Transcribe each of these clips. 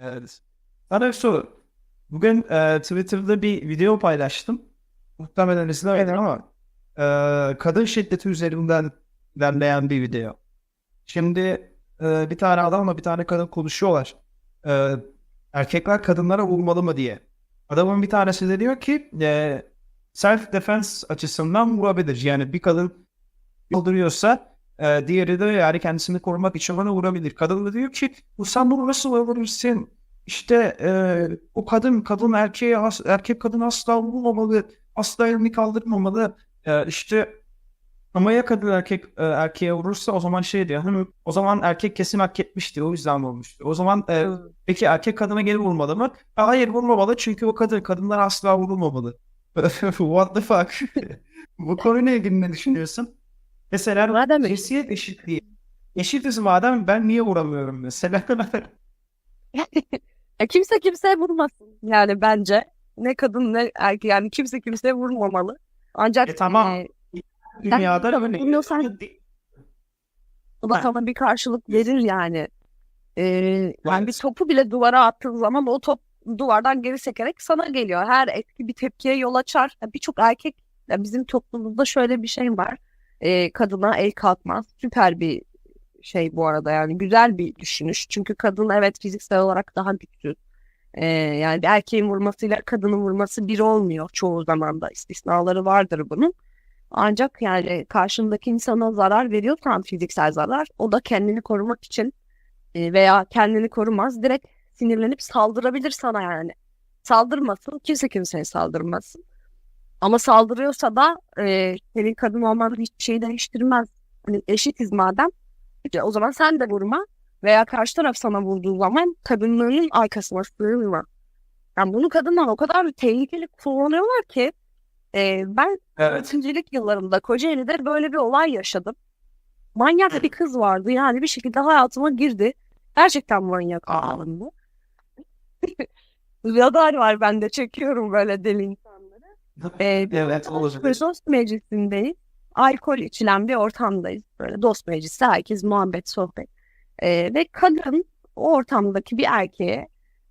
Evet. Bir soru. Bugün e, Twitter'da bir video paylaştım. Muhtemelen izlemedin ama e, kadın şiddeti üzerinden derleyen bir video. Şimdi e, bir tane adamla bir tane kadın konuşuyorlar. E, erkekler kadınlara vurmalı mı diye. Adamın bir tanesi de diyor ki e, self defense açısından vurabilir. Yani bir kadın öldürüyorsa e, diğeri de yani kendisini korumak için ona vurabilir. Kadın da diyor ki bu sen bunu nasıl vurursun? İşte e, o kadın kadın erkeğe as- erkek kadın asla vurmamalı. Asla elini kaldırmamalı. E, işte ama ya kadın erkek e, erkeğe vurursa o zaman şey diyor. Hani, o zaman erkek kesin hak etmişti. O yüzden vurmuştu. O zaman e, peki erkek kadına geri vurmalı mı? Hayır vurmamalı çünkü o kadın kadınlar asla vurulmamalı. What the fuck? Bu konuyla ilgili ne düşünüyorsun? Mesela Madem cinsiyet eşitliği. Eşitiz madem ben niye vuramıyorum mesela? Ya kimse kimseye vurmasın yani bence. Ne kadın ne erkek yani kimse kimseye vurmamalı. Ancak E tamam. e, Dünyada Ben- öyle. Bilmiyorsan- Ha. sana bir karşılık verir yani. E, yani bir topu bile duvara attığın zaman o top duvardan geri sekerek sana geliyor. Her etki bir tepkiye yol açar. Birçok erkek bizim toplumumuzda şöyle bir şey var. E, kadına el kalkmaz. Süper bir şey bu arada yani güzel bir düşünüş. Çünkü kadın evet fiziksel olarak daha güçsüz. Ee, yani bir erkeğin vurmasıyla kadının vurması bir olmuyor çoğu zaman da istisnaları vardır bunun. Ancak yani karşındaki insana zarar veriyorsan fiziksel zarar o da kendini korumak için e, veya kendini korumaz direkt sinirlenip saldırabilir sana yani. Saldırmasın kimse kimseye saldırmasın. Ama saldırıyorsa da e, senin kadın olman hiçbir şeyi değiştirmez. Hani eşitiz madem işte o zaman sen de vurma veya karşı taraf sana vurduğu zaman kadınlığının arkasına sığınma. Yani bunu kadınlar o kadar tehlikeli kullanıyorlar ki e, ben Evet. ikincilik yıllarımda Kocaeli'de böyle bir olay yaşadım. Manyak bir kız vardı yani bir şekilde hayatıma girdi. Gerçekten manyak anlamda bu. Radar var bende çekiyorum böyle deli insanları. Ee, Evet. Böyle dost meclisindeyiz. Alkol içilen bir ortamdayız. Böyle dost meclisi, herkes muhabbet, sohbet. Ee, ve kadın o ortamdaki bir erkeğe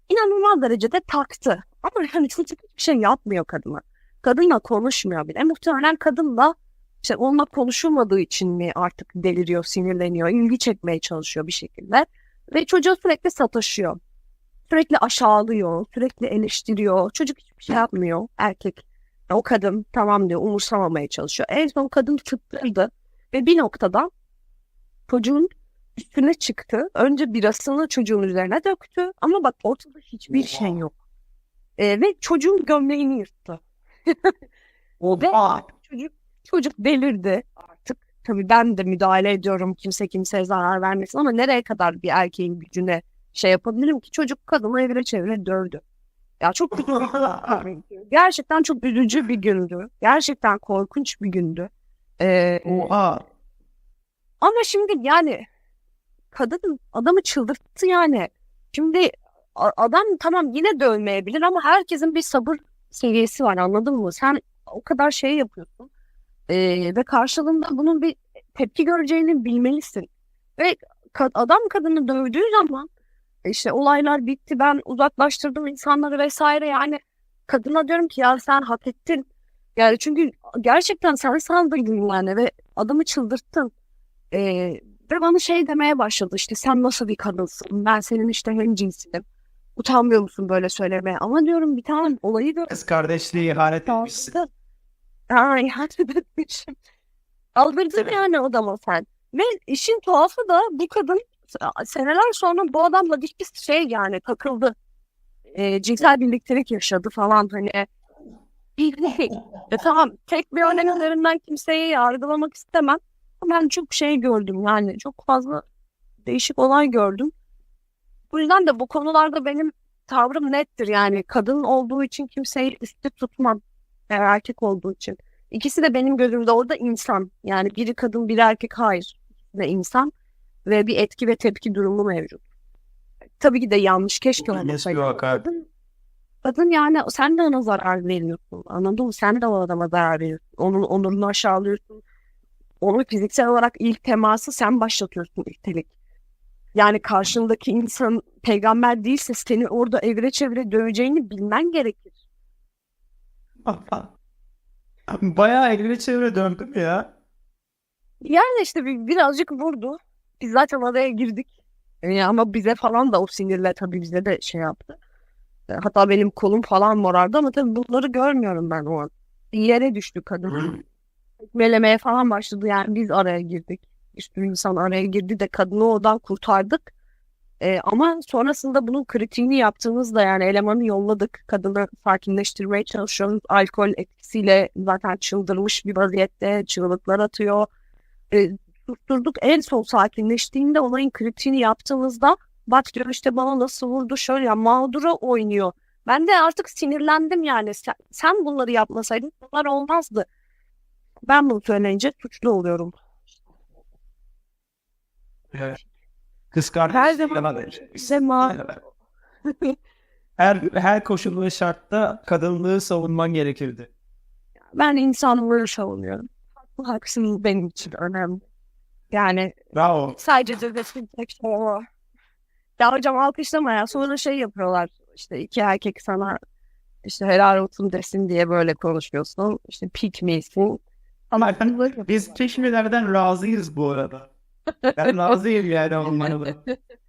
inanılmaz derecede taktı. Ama yani çocuk hiçbir şey yapmıyor kadına. Kadınla konuşmuyor bile. Muhtemelen kadınla işte onunla konuşulmadığı için mi artık deliriyor, sinirleniyor, ilgi çekmeye çalışıyor bir şekilde. Ve çocuğa sürekli sataşıyor. Sürekli aşağılıyor, sürekli eleştiriyor. Çocuk hiçbir şey yapmıyor. Erkek o kadın tamam diyor umursamamaya çalışıyor. En son kadın çıktırdı ve bir noktada çocuğun üstüne çıktı. Önce birasını çocuğun üzerine döktü ama bak ortada hiçbir şey yok. Ee, ve çocuğun gömleğini yırttı. Ve çocuk, çocuk delirdi artık. Tabii ben de müdahale ediyorum kimse kimseye zarar vermesin ama nereye kadar bir erkeğin gücüne şey yapabilirim ki çocuk kadını evre çevre dövdü. Ya çok Gerçekten çok üzücü bir gündü. Gerçekten korkunç bir gündü. Ee, Oha. ama şimdi yani kadın adamı çıldırttı yani. Şimdi adam tamam yine dövmeyebilir ama herkesin bir sabır seviyesi var anladın mı? Sen o kadar şey yapıyorsun Ee, ve karşılığında bunun bir tepki göreceğini bilmelisin. Ve ka- adam kadını dövdüğü zaman işte olaylar bitti ben uzaklaştırdım insanları vesaire yani kadına diyorum ki ya sen hak ettin. Yani çünkü gerçekten sen saldırdın yani ve adamı çıldırttın. Ee, ve bana şey demeye başladı işte sen nasıl bir kadınsın ben senin işte hemcinsinim. Utanmıyor musun böyle söylemeye? Ama diyorum bir tane olayı gör. Kız kardeşliği ihanet etmişsin. Aa, ihanet etmişim. Aldırdın yani adama sen. Ve işin tuhafı da bu kadın seneler sonra bu adamla bir şey yani takıldı. E, cinsel birliktelik yaşadı falan hani. E, tamam tek bir örnek üzerinden kimseyi yargılamak istemem. Ben çok şey gördüm yani çok fazla değişik olay gördüm. Bu yüzden de bu konularda benim tavrım nettir yani kadın olduğu için kimseyi üstte tutmam eğer erkek olduğu için. İkisi de benim gözümde orada insan. Yani biri kadın biri erkek hayır. De insan ve bir etki ve tepki durumu mevcut. Tabii ki de yanlış keşke olmasaydı. Kadın, yani sen de ona zarar veriyorsun. Anladın mı? Sen de o adama zarar veriyorsun. Onun onurunu aşağılıyorsun. Onun fiziksel olarak ilk teması sen başlatıyorsun üstelik. Yani karşındaki insan peygamber değilse seni orada evre çevire döveceğini bilmen gerekir. Bayağı eline çevire döndüm ya. Yani işte bir, birazcık vurdu. Biz zaten araya girdik. Yani ama bize falan da o sinirle tabii bize de şey yaptı. E, Hatta benim kolum falan morardı ama tabii bunları görmüyorum ben o an. Yere düştü kadın. Tekmelemeye falan başladı yani biz araya girdik. Sürü insan araya girdi de kadını oradan kurtardık. E, ama sonrasında bunun kritiğini yaptığımızda yani elemanı yolladık. Kadını sakinleştirmeye çalışıyoruz. Alkol etkisiyle zaten çıldırmış bir vaziyette çığlıklar atıyor. E, susturduk. En son sakinleştiğinde olayın kritiğini yaptığımızda bak diyor işte bana nasıl vurdu şöyle ya mağdura oynuyor. Ben de artık sinirlendim yani. Sen, sen bunları yapmasaydın bunlar olmazdı. Ben bunu söyleyince suçlu oluyorum. Kız Her kardeşi zaman ma her her koşul ve şartta kadınlığı savunman gerekirdi. ben insanlığı savunuyorum. Bu haksızlık benim için önemli. Yani Bravo. sadece devletin tek şey o. Ya hocam alkışlama ya. Sonra şey yapıyorlar. İşte iki erkek sana işte helal olsun desin diye böyle konuşuyorsun. İşte pick me'sin. Ama ben- Biz çeşmelerden razıyız bu arada. Ben razıyım yani olmalı.